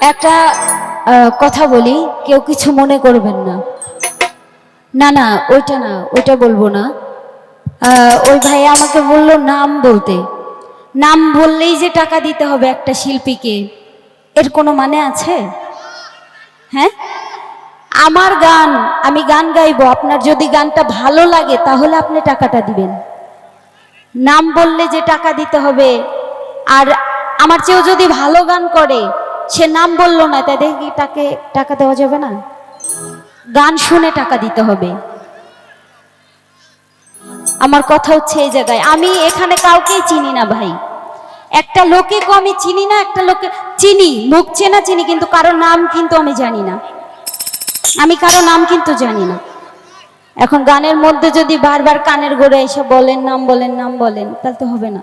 একটা কথা বলি, কেউ কিছু মনে করবেন না। না না, ওইটা না, ওইটা বলব না। ওই ভাই আমাকে বলল নাম বলতে। নাম বললেই যে টাকা দিতে হবে একটা শিল্পীকে, এর কোনো মানে আছে? হ্যাঁ? আমার গান, আমি গান গাইবো, আপনার যদি গানটা ভালো লাগে, তাহলে আপনি টাকাটা দিবেন। নাম বললে যে টাকা দিতে হবে, আর আমার চেয়েও যদি ভালো গান করে সে নাম বলল না, তাই দেখি তাকে টাকা দেওয়া যাবে না? গান শুনে টাকা দিতে হবে। আমার কথা হচ্ছে এই জায়গায়, আমি এখানে কাউকেই চিনি না ভাই। একটা লোকে আমি চিনি না, একটা লোকে চিনি, মুখ চেনা চিনি, কিন্তু কারও নাম কিন্তু আমি জানি না। আমি কারও নাম কিন্তু জানি না। এখন গানের মধ্যে যদি বারবার কানের গোড়ে এসে বলেন, নাম বলেন নাম বলেন, তাহলে তো হবে না।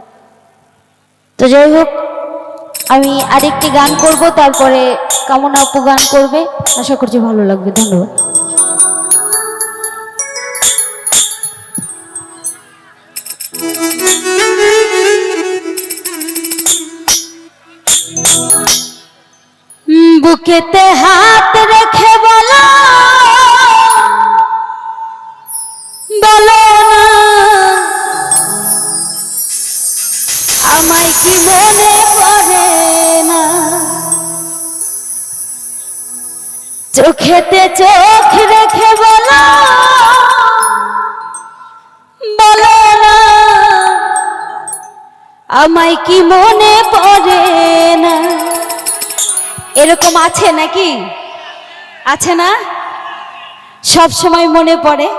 তো যাই হোক আমি আরেকটি গান করব, তারপরে কেমন আপু গান করবে। আশা করছি ভালো লাগবে, ধন্যবাদ। বুকেতে হাত রেখে বলো বলো না। আমায় কি চোখেতে চোখ রেখে বলো বলো না, আমায় কি মনে পড়ে না? এরকম আছে নাকি? আছে না? সব সময় মনে পড়ে?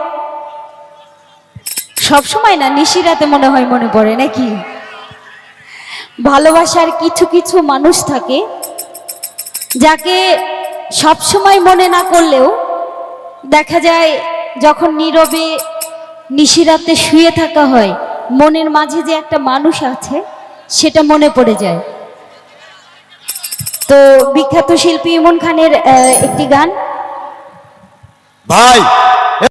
সব সময় না? নিশিরাতে মনে হয় মনে পড়ে নাকি? ভালোবাসার কিছু কিছু মানুষ থাকে, যাকে সব সময় মনে না করলেও দেখা যায় যখন নীরবে নিশিরাতে শুয়ে থাকা হয়, মনের মাঝে যে একটা মানুষ আছে, সেটা মনে পড়ে যায়। তো বিখ্যাত শিল্পী ইমন খানের একটি গান। ভাই!